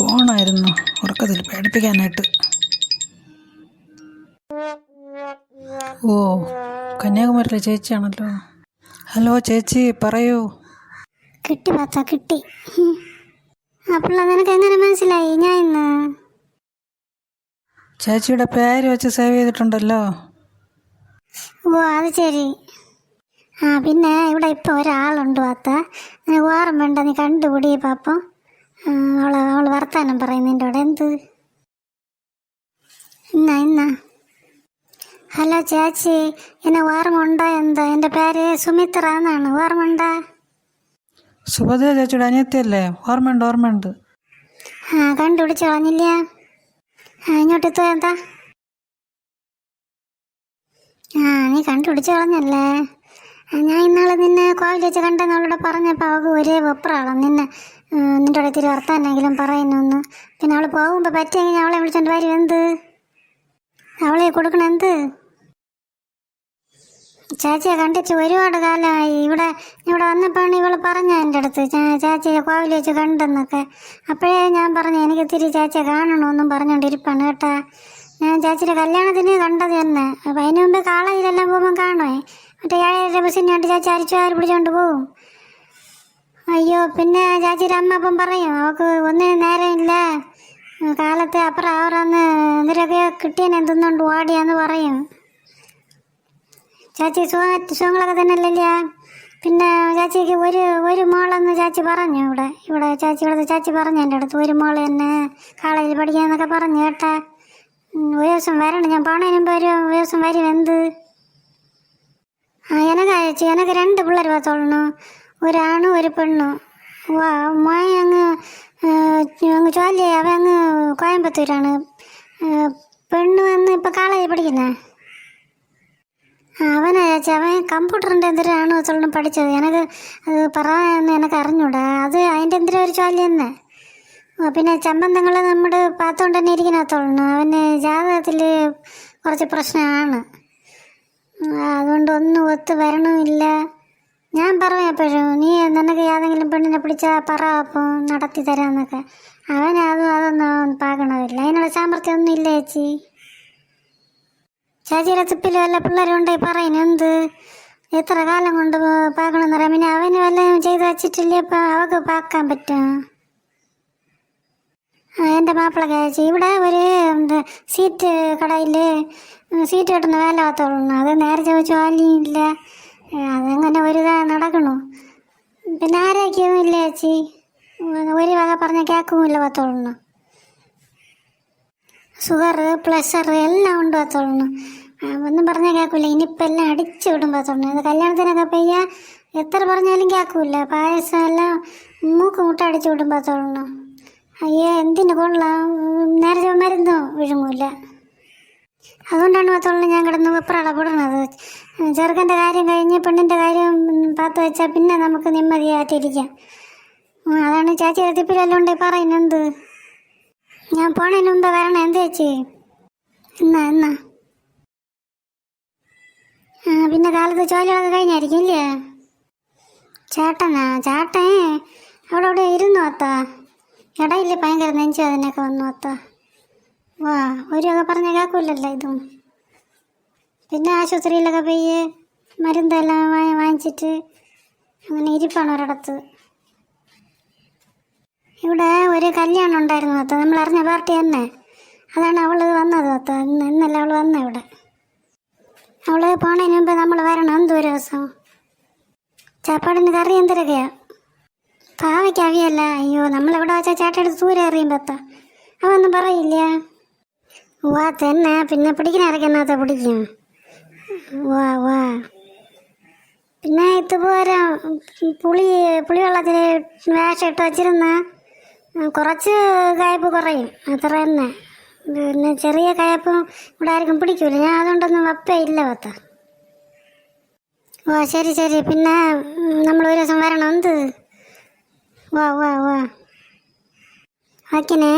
ഫോണായിരുന്നു. ഉറക്കത്തിൽ പേടിപ്പിക്കാനായിട്ട്. ഓ കന്യാകുമാരിയിലെ ചേച്ചിയാണല്ലോ. ഹലോ ചേച്ചി പറയൂ. കിട്ടി പാത്ത കിട്ടി. അപ്പോൾ നിനക്ക് എങ്ങനെ മനസ്സിലായി? ഞാൻ ഇന്ന് ചേച്ചിയുടെ പേര് വെച്ച് സേവ് ചെയ്തിട്ടുണ്ടല്ലോ. ഓ അത് ശരി. ആ പിന്നെ ഇവിടെ ഇപ്പോൾ ഒരാളുണ്ട് പാത്ത. നിനക്ക് ഓർമ്മ വേണ്ട നീ കണ്ടുപിടി പാപ്പം. അവൾ വർത്താനം പറയുന്നതിന്റെ അവിടെ എന്ത്? എന്നാ എന്നാ ഹലോ ചേച്ചി എന്നെ ഓർമ്മ എന്താ? എന്റെ പേര് സുമിത്ര എന്നാണ്. ഓർമ്മ ഉണ്ടോ സുഭദ്ര ചേച്ചിയുടെ അനിയത്തിയല്ലേ? ഓർമ്മയുണ്ട് ഓർമ്മയുണ്ട്. ആ കണ്ടുപിടിച്ച് കളഞ്ഞില്ല. ആ ഇങ്ങോട്ട് എത്തുക എന്താ? ആ നീ കണ്ടുപിടിച്ച് കളഞ്ഞല്ലേ? ആ, ഞാൻ ഇന്നാളെ നിന്നെ കോവിൽ വെച്ച് കണ്ടെന്നവളോട് പറഞ്ഞപ്പോൾ അവൾക്ക് ഒരേ വെപ്രാളം. നിന്നെ നിന്റെ കൂടെ ഇത്തിരി വർത്താനെങ്കിലും പറയുന്നൊന്ന് പിന്നെ അവൾ പോകുമ്പോൾ പറ്റിയെങ്കിൽ അവളെ വിളിച്ചോണ്ട് വരും എന്ത്? അവളെ കൊടുക്കണം എന്ത്? ചാച്ചിയെ കണ്ടിച്ച് ഒരുപാട് കാലമായി ഇവിടെ ഇവിടെ വന്നപ്പോഴാണ് ഇവൾ പറഞ്ഞ എന്റെ അടുത്ത്. ചേച്ചിയെ കോവിൽ വെച്ച് കണ്ടെന്നൊക്കെ. അപ്പോഴേ ഞാൻ പറഞ്ഞു എനിക്ക് തിരി ചാച്ചിയെ കാണണമെന്നും പറഞ്ഞുകൊണ്ടിരിപ്പാണ് കേട്ടാ. ഞാൻ ചാച്ചിയുടെ കല്യാണത്തിന് കണ്ടത് തന്നെ. അപ്പം അതിന് മുമ്പ് കാളേജിലെല്ലാം പോകുമ്പോൾ കാണുമേ മറ്റേ ഏഴര ബസ്സിന് വേണ്ടി ചാച്ചി അരിച്ചു ആര് പിടിച്ചോണ്ട് പോവും. അയ്യോ പിന്നെ ചാച്ചിയുടെ അമ്മ അപ്പം പറയും അവൾക്ക് ഒന്നിനും നേരമില്ല. കാലത്ത് അപ്പുറം അവറന്ന് എന്തിനൊക്കെ കിട്ടിയനെ തിന്നുകൊണ്ട് ഓടിയാന്ന് പറയും. ചാച്ചി സുഖ സുഖങ്ങളൊക്കെ തന്നെ അല്ലല്ല പിന്നെ ചാച്ചിക്ക് ഒരു ഒരു മോളെന്ന് ചാച്ചി പറഞ്ഞു ഇവിടെ. ഇവിടെ ചാച്ചി ഇവിടുത്തെ ചാച്ചി പറഞ്ഞു എന്റെ അടുത്ത് ഒരു മോൾ തന്നെ കോളേജിൽ പഠിക്കാന്നൊക്കെ പറഞ്ഞു കേട്ടാ. ഒരു ദിവസം വരണം ഞാൻ പോണതിന് മുമ്പ് ഒരു ദിവസം വരും എന്ത്? ആ എനക്കാ ചേച്ചി എനക്ക് രണ്ട് പിള്ളേർ പത്തോളണു ഒരാണും ഒരു പെണ്ണും. വാ മോൻ അങ്ങ് അങ്ങ് ചോലി അവ അങ്ങ് കോയമ്പത്തൂരാണ്. പെണ്ണ് വന്ന് ഇപ്പം കാളേജ് പഠിക്കുന്നേ? അവനാ ചേച്ചി അവൻ കമ്പ്യൂട്ടറിന്റെ എന്തിനാണ് ചൊല്ലണം പഠിച്ചത്. എനിക്ക് അത് പറയാന്ന് എനിക്ക് അറിഞ്ഞൂടാ. അത് അതിന്റെ എന്തിനാ ഒരു ചോദ്യം തന്നെ. പിന്നെ ചമ്പന്തങ്ങൾ നമ്മുടെ പാത്തോണ്ട് തന്നെ ഇരിക്കണത്തോളണം അവന് ജാതകത്തിൽ കുറച്ച് പ്രശ്നമാണ്. അതുകൊണ്ട് ഒന്നും ഒത്ത് വരണമില്ല. ഞാൻ പറഞ്ഞു എപ്പോഴും നീ നിനക്ക് ഏതെങ്കിലും പെണ്ണിനെ പിടിച്ചാൽ പറ അപ്പം നടത്തി തരാമെന്നൊക്കെ അവൻ അതും അതൊന്നും പാകണമില്ല. അതിനുള്ള സാമർഥ്യം ഒന്നും ഇല്ല ചേച്ചി? ചേച്ചിയുടെ തുപ്പിൽ വല്ല പിള്ളേരുണ്ടെങ്കിൽ പറയുന്നു എന്ത്? എത്ര കാലം കൊണ്ട് പാകണമെന്ന് പറയാം. പിന്നെ അവന് വല്ലതും ചെയ്ത് വെച്ചിട്ടില്ലേ ഇപ്പം അവക്ക് പാക്കാൻ പറ്റും? എന്റെ മാപ്പിള ചേച്ചി ഇവിടെ ഒരു സീറ്റ് കടയിൽ സീറ്റ് കിട്ടുന്ന വേല പത്തോളൂ അത് നേരെ ചോദിച്ചു വാലിയില്ല. അതങ്ങനെ ഒരു നടക്കണു. പിന്നെ ആരോഗ്യമൊന്നും ഇല്ല ചേച്ചി ഒരു വക പറഞ്ഞ കേക്കുമില്ല പത്തോളൂ ഷുഗർ പ്രഷർ എല്ലാം ഉണ്ട് പത്തോളൂ ഒന്നും പറഞ്ഞാൽ കേൾക്കില്ല ഇനിയിപ്പോൾ എല്ലാം അടിച്ചു വിടും പത്തോളണം. ഇത് കല്യാണത്തിനൊക്കെ പെയ്യാ എത്ര പറഞ്ഞാലും കേൾക്കില്ല പായസം എല്ലാം മൂക്ക് മുട്ട അടിച്ചു വിടും പത്തോളണം. അയ്യോ എന്തിനു കൊള്ളാം? നേരത്തെ നേരെ മരുന്നോ വിഴുങ്ങൂല. അതുകൊണ്ടാണ് പത്തോളണം ഞാൻ കിടന്ന് വെപ്രാളപ്പെടുന്നത് ചെറുക്കന്റെ കാര്യം കഴിഞ്ഞ് പെണ്ണിന്റെ കാര്യം പാത്ത് വെച്ചാൽ പിന്നെ നമുക്ക് നിമ്മതിയായിട്ടിരിക്കാം. അതാണ് ചാച്ചി എത്തിപ്പിലെല്ലാം ഉണ്ടെങ്കിൽ പറയുന്നത്. ഞാൻ പോണതിന് മുമ്പ് വരണം എന്ത് ചേച്ചി? എന്നാ എന്നാ. പിന്നെ കാലത്ത് ചോലൊക്കെ കഴിഞ്ഞായിരിക്കും ഇല്ലേ? ചേട്ടനാ ചേട്ടൻ? അവിടെ അവിടെ ഇരുന്നു അത്താ. ഇടയില്ലേ ഭയങ്കര നെഞ്ചു അതിനൊക്കെ വന്നു അത്താ. വാ ഒരു പറഞ്ഞ കേൾക്കില്ലല്ലോ ഇതും. പിന്നെ ആശുപത്രിയിലൊക്കെ പോയി മരുന്നെല്ലാം വാങ്ങിച്ചിട്ട് അങ്ങനെ ഇരിപ്പാണ് ഒരിടത്ത്. ഇവിടെ ഒരു കല്യാണം ഉണ്ടായിരുന്നു അത്ത. നമ്മൾ അറിഞ്ഞ പാർട്ടി തന്നെ. അതാണ് അവൾ വന്നത് അത്ത. ഇന്ന് ഇന്നല്ല അവൾ വന്ന ഇവിടെ. അവൾ പോണതിന് മുമ്പ് നമ്മൾ വരണം എന്തോ ഒരു ദിവസം. ചാപ്പാടിന് കറി എന്തിരൊക്കെയാ? പാവയ്ക്ക് അവിയല്ല അയ്യോ നമ്മളിവിടെ വെച്ചാൽ ചേട്ടടുത്ത് ദൂരെ അറിയുമ്പോൾ അത്ത. അവൊന്നും പറയില്ല. വാ തന്നെ പിന്നെ പിടിക്കുന്ന എന്നാത്ത പിടിക്കും? വാ വാ. പിന്നെ ഇതുപോലെ പുളി പുളിവെള്ളത്തിൽ വേഷം ഇട്ട് വച്ചിരുന്ന കുറച്ച് കയപ്പ് കുറയും. അത്ര തന്നെ. പിന്നെ ചെറിയ കയപ്പും ഇവിടെ ആർക്കും പിടിക്കൂല. ഞാൻ അതുകൊണ്ടൊന്നും വപ്പേ ഇല്ല വത്ത ഓ ശരി ശരി. പിന്നെ നമ്മൾ ഒരു ദിവസം വരണം. എന്ത്? വാ വാ വാ. ഓക്കെനേ